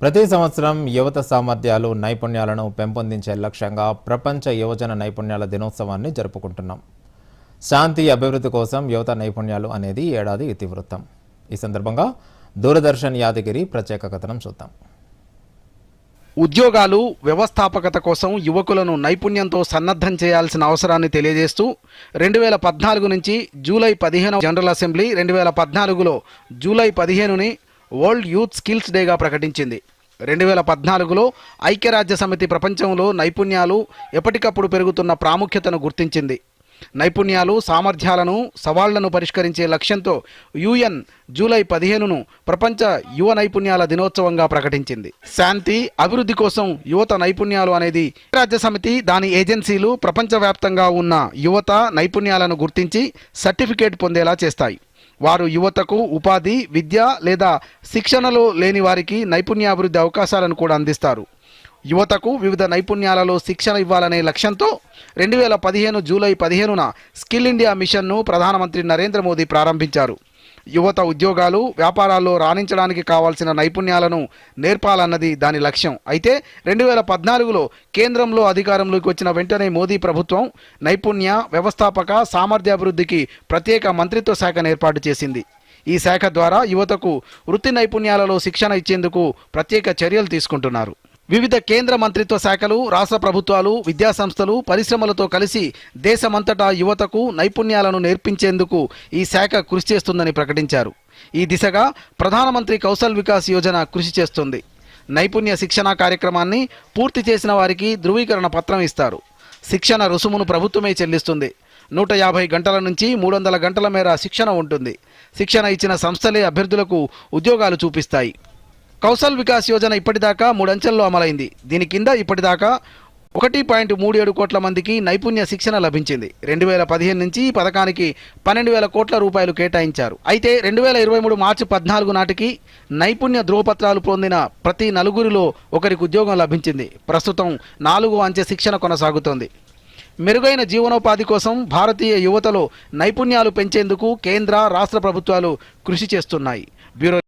ప్రతి సంవత్సరం యువత సామర్థ్యాలు నైపుణ్యాలను పెంపొందించే లక్ష్యంగా ప్రపంచ యువజన నైపుణ్యాల దినోత్సవాన్ని జరుపుకుంటున్నాం. శాంతి అభివృద్ధి కోసం యువత నైపుణ్యాలు అనేది ఏడాది ఇతివృత్తం. ఈ సందర్భంగా దూరదర్శన్ యాదగిరి ప్రత్యేక కథనం చూద్దాం. ఉద్యోగాలు వ్యవస్థాపకత కోసం యువకులను నైపుణ్యంతో సన్నద్ధం చేయాల్సిన అవసరాన్ని తెలియజేస్తూ రెండు వేల పద్నాలుగు నుంచి జూలై పదిహేను జనరల్ అసెంబ్లీ రెండు వేల పద్నాలుగులో జూలై పదిహేనుని వరల్డ్ యూత్ స్కిల్స్ డేగా ప్రకటించింది. రెండు వేల పద్నాలుగులో ఐక్యరాజ్య సమితి ప్రపంచంలో నైపుణ్యాలు ఎప్పటికప్పుడు పెరుగుతున్న ప్రాముఖ్యతను గుర్తించింది. నైపుణ్యాలు సామర్థ్యాలను సవాళ్ళను పరిష్కరించే లక్ష్యంతో యుఎన్ జూలై పదిహేనును ప్రపంచ యువ నైపుణ్యాల దినోత్సవంగా ప్రకటించింది. శాంతి అభివృద్ధి కోసం యువత నైపుణ్యాలు అనేది రాజ్య సమితి దాని ఏజెన్సీలు ప్రపంచవ్యాప్తంగా ఉన్న యువత నైపుణ్యాలను గుర్తించి సర్టిఫికేట్ పొందేలా చేస్తాయి. వారు యువతకు ఉపాధి విద్య లేదా శిక్షణలో లేని వారికి నైపుణ్యాభివృద్ధి అవకాశాలను కూడా అందిస్తారు. యువతకు వివిధ నైపుణ్యాలలో శిక్షణ ఇవ్వాలనే లక్ష్యంతో రెండు వేల పదిహేను జూలై పదిహేనున స్కిల్ ఇండియా మిషన్ను ప్రధానమంత్రి నరేంద్ర మోదీ ప్రారంభించారు. యువత ఉద్యోగాలు వ్యాపారాల్లో రాణించడానికి కావాల్సిన నైపుణ్యాలను నేర్పాలన్నది దాని లక్ష్యం. అయితే రెండు వేల పద్నాలుగులో కేంద్రంలో అధికారంలోకి వచ్చిన వెంటనే మోదీ ప్రభుత్వం నైపుణ్య వ్యవస్థాపక సామర్థ్యాభివృద్ధికి ప్రత్యేక మంత్రిత్వ శాఖను ఏర్పాటు చేసింది. ఈ శాఖ ద్వారా యువతకు వృత్తి నైపుణ్యాలలో శిక్షణ ఇచ్చేందుకు ప్రత్యేక చర్యలు తీసుకుంటున్నారు. వివిధ కేంద్ర మంత్రిత్వ శాఖలు రాష్ట్ర ప్రభుత్వాలు విద్యాసంస్థలు పరిశ్రమలతో కలిసి దేశమంతటా యువతకు నైపుణ్యాలను నేర్పించేందుకు ఈ శాఖ కృషి చేస్తుందని ప్రకటించారు. ఈ దిశగా ప్రధానమంత్రి కౌశల్ వికాస్ యోజన కృషి చేస్తుంది. నైపుణ్య శిక్షణ కార్యక్రమాన్ని పూర్తి చేసిన వారికి ధృవీకరణ పత్రం ఇస్తారు. శిక్షణ రుసుమును ప్రభుత్వమే చెల్లిస్తుంది. నూట యాభై గంటల నుంచి మూడు వందల గంటల మేర శిక్షణ ఉంటుంది. శిక్షణ ఇచ్చిన సంస్థలే అభ్యర్థులకు ఉద్యోగాలు చూపిస్తాయి. కౌశల్ వికాస్ యోజన ఇప్పటిదాకా మూడు అంచెల్లో అమలైంది. దీని కింద ఇప్పటిదాకా ఒకటి పాయింట్ మూడు ఏడు కోట్ల మందికి నైపుణ్య శిక్షణ లభించింది. రెండు వేల పదిహేను నుంచి ఈ పథకానికి పన్నెండు వేల కోట్ల రూపాయలు కేటాయించారు. అయితే రెండు వేల ఇరవై మూడు మార్చి పద్నాలుగు నాటికి నైపుణ్య ధ్రువపత్రాలు పొందిన ప్రతి నలుగురిలో ఒకరికి ఉద్యోగం లభించింది. ప్రస్తుతం నాలుగు అంచె శిక్షణ కొనసాగుతోంది. మెరుగైన జీవనోపాధి కోసం భారతీయ యువతలో నైపుణ్యాలు పెంచేందుకు కేంద్ర రాష్ట్ర ప్రభుత్వాలు కృషి చేస్తున్నాయి. బ్యూరో